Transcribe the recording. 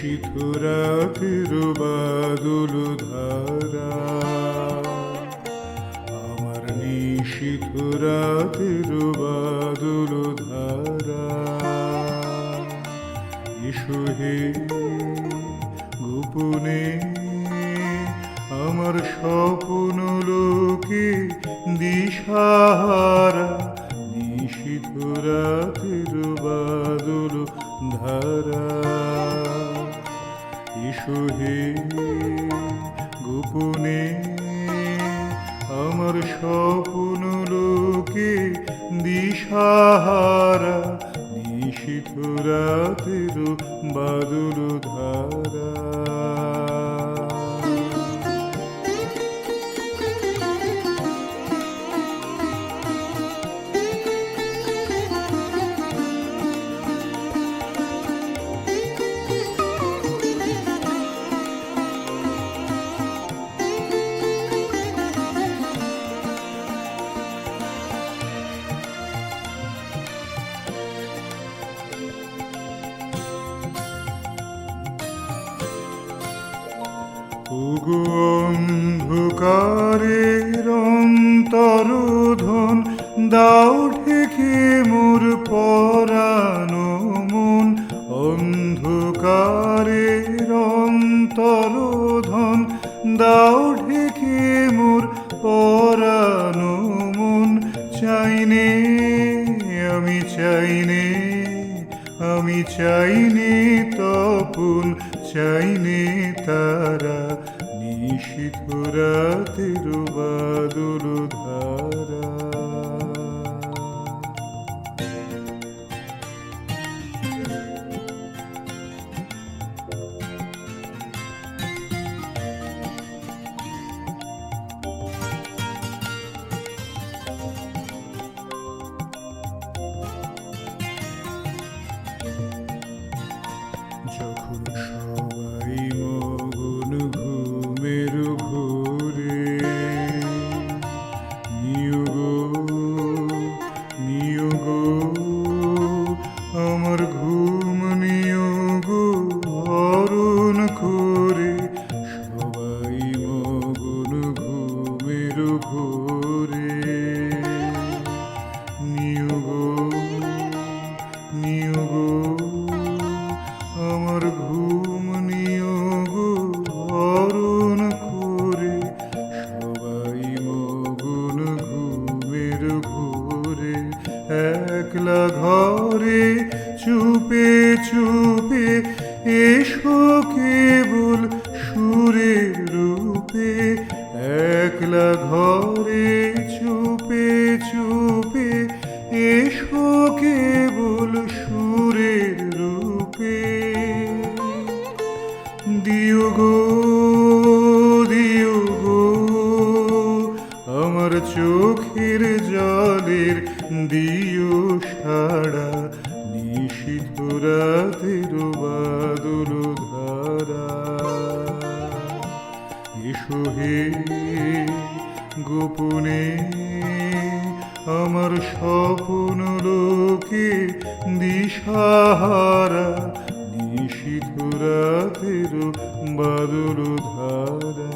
নিশীথ রাতের বাদল ধারা আমার নিশীথ রাতের বাদল ধারা এসো হে গোপনে আমার স্বপ্ন লোকে দিশাহারা নিশীথ রাতের বাদল ধারা। এসো হে গোপনে আমার স্বপ্ন লোকে দিশাহারা নিশিথ রাতের বাদুর ধারা অন্ধকারের অন্তরোধন দাও ঢেকে মোর পরানো মন। অন্ধকারের অন্তরোধন দাও ঢেকে মোর পরানো মন। চাইনে, আমি চাইনে। আমি চাইনি তপুন চাইনি তারা। নিশীথ রাতের বাদল ধারা। যখন সবাই মগন ঘুমের ঘোরে নিয়োগ নিয়োগ আমার ঘুম নিয়োগ হরণ করে। সবাই মগন ঘুমের ঘোরে একলা ঘরে চুপে চুপে এসো কেবল সুরের রূপে। একলা ঘরে চুপে চুপে এসো কেবল সুরের রূপে। দিও গো জলের দিও সাড়া, নিশীথ রাতের ধারা। এসো হে গোপনে, আমার স্বপ্ন লোকে দিশাহারা, নিশীথ রাতের বাদল ধারা।